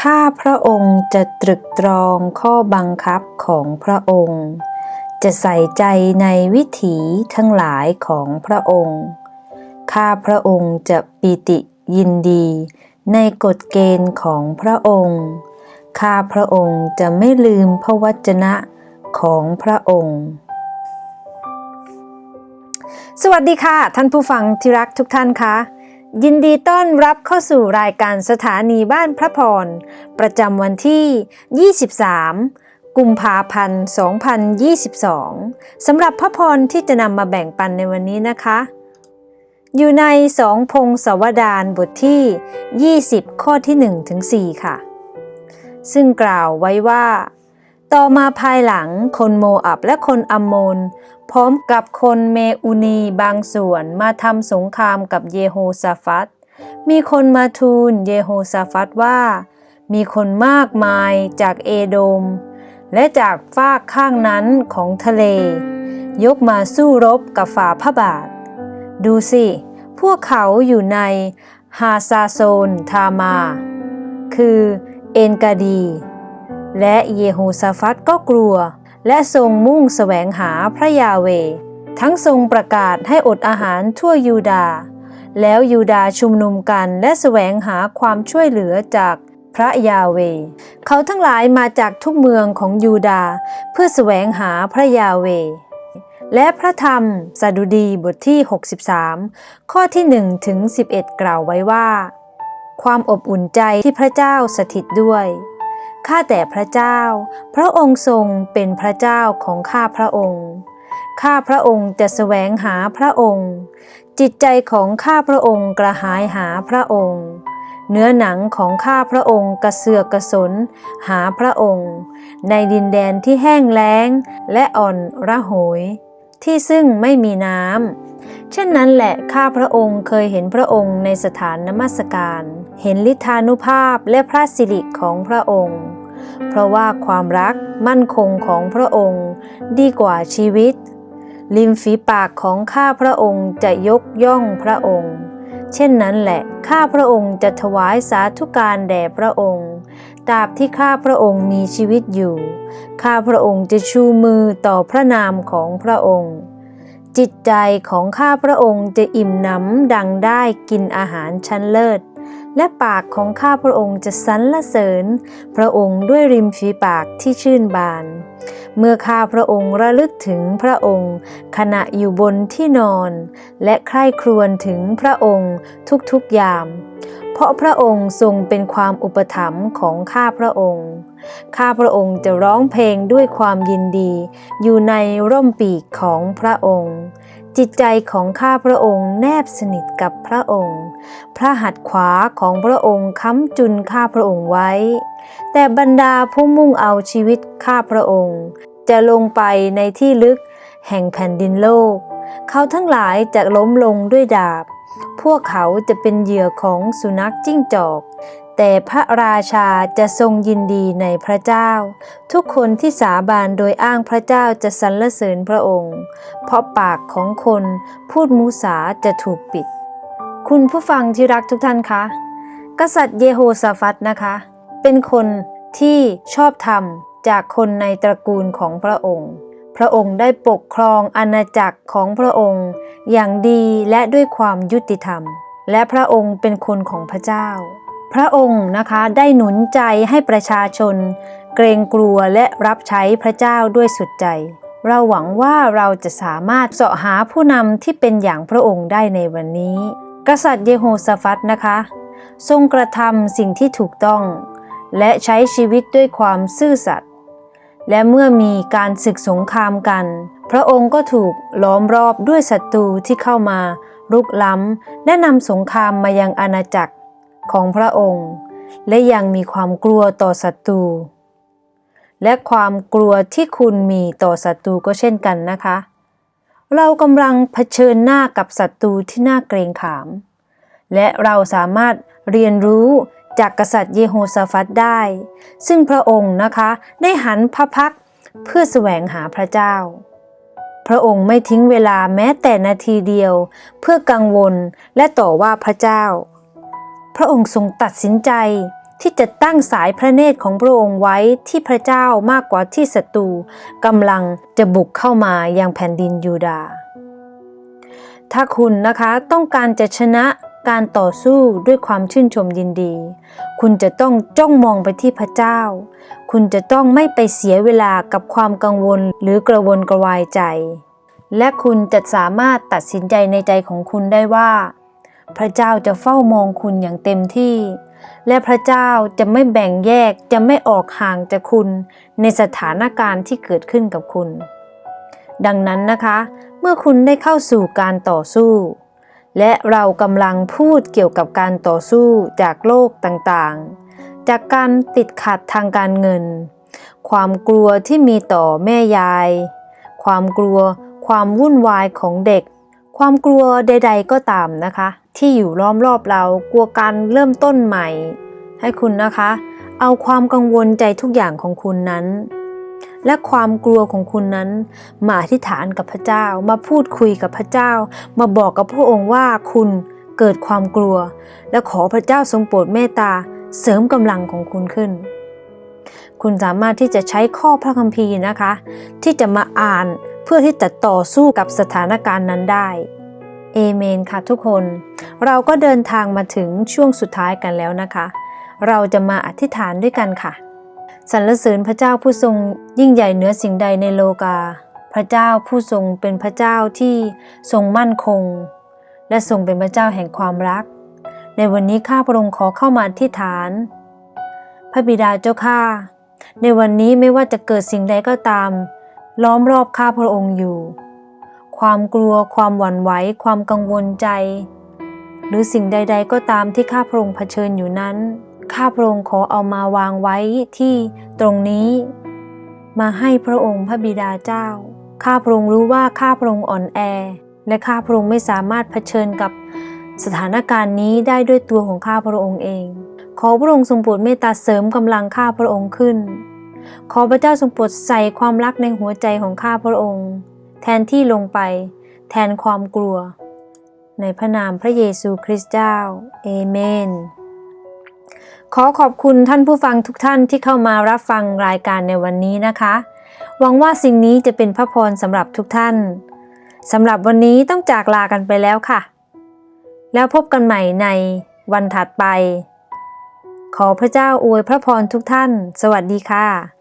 ข้าพระองค์จะตรึกตรองข้อบังคับของพระองค์ จะใส่ใจในวิถีทั้งหลายของพระองค์ ข้าพระองค์จะปิติยินดีในกฎเกณฑ์ของพระองค์ ข้าพระองค์จะไม่ลืมพระวจนะของพระองค์ สวัสดีค่ะ ท่านผู้ฟังที่รักทุกท่านคะ ยินดีต้อนรับเข้าสู่รายการสถานีบ้านพระพร ประจำวันที่ 23 กุมภาพันธ์ 2022 สำหรับพระพรที่จะนำมาแบ่งปันในวันนี้นะคะ อยู่ในสองพงศวดารบทที่ 20 ข้อที่1ถึง4ค่ะ ซึ่งกล่าวไว้ว่า ต่อมาภายหลังคนโมอับและคนอัมโมน พร้อมกับคนเมอุนีบางส่วนมาทำสงครามกับเยโฮซาฟัตมีคนมาทูลเยโฮซาฟัตว่า มีคนมากมายจากเอโดม และจากฟากข้างนั้นของทะเล ยกมาสู้รบกับฝ่าพระบาท ดูสิ พวกเขาอยู่ในฮาซาโซนทามา คือเอนกาดี และเยโฮซาฟัตก็กลัว และทรงมุ่งแสวงหาพระยาเว ทั้งทรงประกาศให้อดอาหารทั่วยูดา แล้วยูดาชุมนุมกันและแสวงหาความช่วยเหลือจากพระยาเว เขาทั้งหลายมาจากทุกเมืองของยูดา เพื่อแสวงหาพระยาเว และพระธรรมสดุดีบทที่ 63 ข้อที่1ถึง11 กล่าวไว้ว่า ความอบอุ่นใจที่พระเจ้าสถิตด้วย ข้าแต่พระเจ้า พระองค์ทรงเป็นพระเจ้าของข้าพระองค์ ข้าพระองค์จะแสวงหาพระองค์ จิตใจของข้าพระองค์กระหายหาพระองค์ เนื้อหนังของข้าพระองค์กระเสือกกระสนหาพระองค์ ในดินแดนที่แห้งแล้งและอ่อนระหยที่ซึ่งไม่มีน้ำ เช่นนั้นแหละข้าพระองค์เคยเห็นพระองค์ในสถานนมัสการ เห็นลิธานุภาพและพระสิริของพระองค์ เพราะว่าความรักมั่นคงของพระองค์ดีกว่าชีวิต ริมฝีปากของข้าพระองค์จะยกย่องพระองค์ เช่นนั้นแหละ ข้าพระองค์จะถวายสาธุการแด่พระองค์ตราบที่ข้าพระองค์มีชีวิตอยู่ ข้าพระองค์จะชูมือต่อพระนามของพระองค์ จิตใจของข้าพระองค์จะอิ่มหนำดังได้กินอาหารชั้นเลิศ และปากของข้าพระองค์จะสรรเสริญ พระองค์ด้วยริมฝีปากที่ชื่นบาน เมื่อข้าพระองค์ระลึกถึงพระองค์ ขณะอยู่บนที่นอน และใคร่ครวญถึงพระองค์ทุกๆยาม เพราะพระองค์ทรงเป็นความอุปถัมภ์ของข้าพระองค์ ข้าพระองค์จะร้องเพลงด้วยความยินดี อยู่ในร่มปีกของพระองค์ จิตใจของข้าพระองค์แนบสนิทกับพระองค์ พระหัตถ์ขวาของพระองค์ค้ำจุนข้าพระองค์ไว้ แต่บรรดาผู้มุ่งเอาชีวิตข้าพระองค์ จะลงไปในที่ลึกแห่งแผ่นดินโลก เขาทั้งหลายจะล้มลงด้วยดาบ พวกเขาจะเป็นเหยื่อของสุนัขจิ้งจอก แต่พระราชาจะทรงยินดีในพระเจ้า ทุกคนที่สาบานโดยอ้างพระเจ้าจะสรรเสริญพระองค์ เพราะปากของคนพูดมุสาจะถูกปิด คุณผู้ฟังที่รักทุกท่านคะ กษัตริย์เยโฮซาฟัตนะคะ เป็นคนที่ชอบธรรมจากคนในตระกูลของพระองค์ พระองค์ได้ปกครองอาณาจักรของพระองค์ อย่างดีและด้วยความยุติธรรม และพระองค์เป็นคนของพระเจ้า พระองค์นะคะได้หนุนใจให้ประชาชน เกรงกลัวและรับใช้พระเจ้าด้วยสุดใจ เราหวังว่าเราจะสามารถเสาะหาผู้นำที่เป็นอย่างพระองค์ได้ในวันนี้ กษัตริย์เยโฮสฟัตนะคะ ทรงกระทำสิ่งที่ถูกต้อง และใช้ชีวิตด้วยความซื่อสัตย์และเมื่อมีการศึกสงครามกัน พระองค์ก็ถูกล้อมรอบด้วยศัตรูที่เข้ามารุกล้ำและนำสงครามมายังอาณาจักร ของพระองค์ และยังมีความกลัวต่อศัตรู และความกลัวที่คุณมีต่อศัตรูก็เช่นกันนะคะ เรากำลังเผชิญหน้ากับศัตรูที่น่าเกรงขาม และเราสามารถเรียนรู้จากกษัตริย์เยโฮสาฟัตได้ ซึ่งพระองค์นะคะได้หันพระพักเพื่อแสวงหาพระเจ้า พระองค์ไม่ทิ้งเวลาแม้แต่นาทีเดียว เพื่อกังวลและต่อว่าพระเจ้า พระองค์ทรงตัดสินใจที่จะตั้งสายพระเนตรของพระองค์ไว้ที่พระเจ้ามากกว่าที่ศัตรูกำลังจะบุกเข้ามายังแผ่นดินยูดาห์ถ้าคุณนะคะต้องการจะชนะการต่อสู้ด้วยความชื่นชมยินดี คุณจะต้องจ้องมองไปที่พระเจ้า คุณจะต้องไม่ไปเสียเวลากับความกังวลหรือกระวนกระวายใจ และคุณจะสามารถตัดสินใจในใจของคุณได้ว่า พระเจ้าจะเฝ้ามองคุณอย่างเต็มที่ และพระเจ้าจะไม่แบ่งแยกจะไม่ออกห่างจากคุณในสถานการณ์ที่เกิดขึ้นกับคุณ ดังนั้นนะคะ เมื่อคุณได้เข้าสู่การต่อสู้ และเรากำลังพูดเกี่ยวกับการต่อสู้จากโลกต่างๆ จากการติดขัดทางการเงิน ความกลัวที่มีต่อแม่ยาย ความกลัวความวุ่นวายของเด็ก ความกลัวใด ๆ ก็ตามนะคะ ที่อยู่ล้อมรอบเรากลัวการเริ่มต้นใหม่ ให้คุณนะคะ เอาความกังวลใจทุกอย่างของคุณนั้น และความกลัวของคุณนั้น มาอธิษฐานกับพระเจ้ามาพูดคุยกับพระเจ้า มาบอกกับพระองค์ว่าคุณเกิดความกลัว และขอพระเจ้าทรงโปรดเมตตาเสริมกำลังของคุณขึ้น คุณสามารถที่จะใช้ข้อพระคัมภีร์นะคะ ที่จะมาอ่าน เพื่อที่จะต่อสู้กับสถานการณ์นั้นได้เอเมนค่ะทุกคน เราก็เดินทางมาถึงช่วงสุดท้ายกันแล้วนะคะ เราจะมาอธิษฐานด้วยกันค่ะสรรเสริญพระเจ้าผู้ทรงยิ่งใหญ่เหนือสิ่งใดในโลกา พระเจ้าผู้ทรงเป็นพระเจ้าที่ทรงมั่นคง และทรงเป็นพระเจ้าแห่งความรัก ในวันนี้ข้าพระองค์ขอเข้ามาอธิษฐาน พระบิดาเจ้าข้าในวันนี้ไม่ว่าจะเกิดสิ่งใดก็ตาม ล้อมรอบข้าพระองค์อยู่ ความกลัวความหวั่นไหวความกังวลใจ หรือสิ่งใด ๆ ก็ตามที่ข้าพระองค์เผชิญอยู่นั้นข้าพระองค์ขอเอามาวางไว้ที่ตรงนี้ มาให้พระองค์พระบิดาเจ้า ข้าพระองค์รู้ว่าข้าพระองค์อ่อนแอ และข้าพระองค์ไม่สามารถเผชิญกับสถานการณ์นี้ได้ด้วยตัวของข้าพระองค์เอง ขอพระองค์ทรงโปรดเมตตาเสริมกำลังข้าพระองค์ขึ้น ขอพระเจ้าทรงโปรดใส่ความรักในหัวใจของข้าพระองค์ แทนที่ลงไป แทนความกลัว ในพระนามพระเยซูคริสต์เจ้า เอเมน ขอขอบคุณท่านผู้ฟังทุกท่านที่เข้ามารับฟังรายการในวันนี้นะคะ หวังว่าสิ่งนี้จะเป็นพระพรสำหรับทุกท่านสำหรับวันนี้ต้องจากลากันไปแล้วค่ะ แล้วพบกันใหม่ในวันถัดไป ขอพระเจ้าอวยพระพรทุกท่าน สวัสดีค่ะ